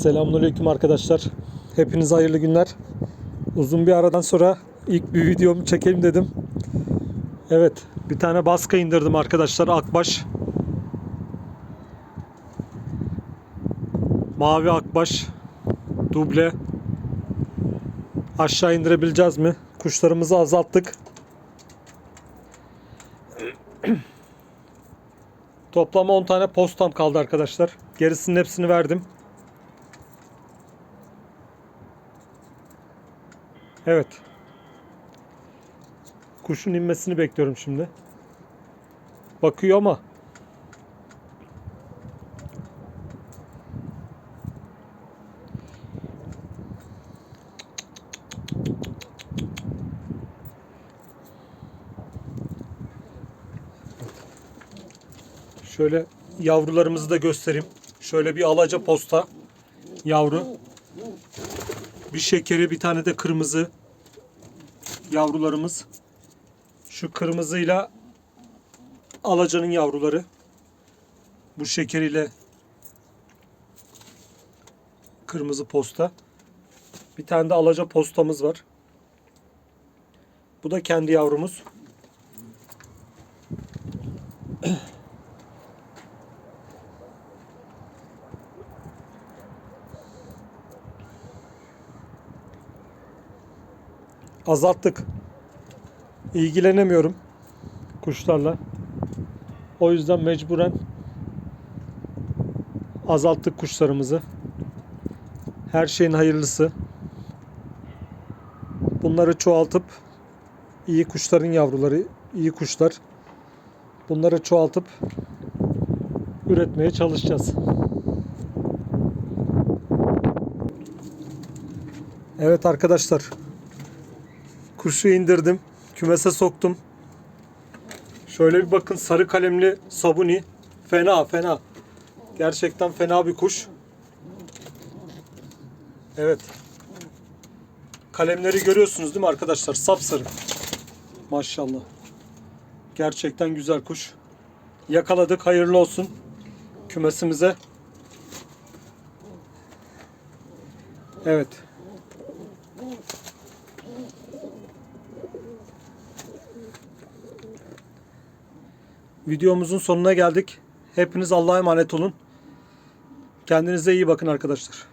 Selamünaleyküm arkadaşlar. Hepinize hayırlı günler. Uzun bir aradan sonra ilk bir videomu çekeyim dedim. Evet, bir tane baska indirdim arkadaşlar Akbaş. Mavi Akbaş duble. Aşağı indirebileceğiz mi? Kuşlarımızı azalttık. Toplam 10 tane postam kaldı arkadaşlar. Gerisinin hepsini verdim. Evet. Kuşun inmesini bekliyorum şimdi. Bakıyor ama Şöyle yavrularımızı da göstereyim. Şöyle bir alaca posta yavru. Bir şekeri, bir tane de kırmızı yavrularımız. Şu kırmızıyla alacanın yavruları. Bu şekeriyle kırmızı posta. Bir tane de alaca postamız var. Bu da kendi yavrumuz. Azalttık. İlgilenemiyorum kuşlarla. O yüzden mecburen azalttık kuşlarımızı. Her şeyin hayırlısı. Bunları çoğaltıp iyi kuşların yavruları, iyi kuşlar. Bunları çoğaltıp üretmeye çalışacağız. Evet arkadaşlar. Kuşu indirdim. Kümese soktum. Şöyle bir bakın sarı kalemli sabuni. Fena fena. Gerçekten fena bir kuş. Evet. Kalemleri görüyorsunuz değil mi arkadaşlar? Sapsarı. Maşallah. Gerçekten güzel kuş. Yakaladık. Hayırlı olsun kümesimize. Evet. Videomuzun sonuna geldik. Hepiniz Allah'a emanet olun. Kendinize iyi bakın arkadaşlar.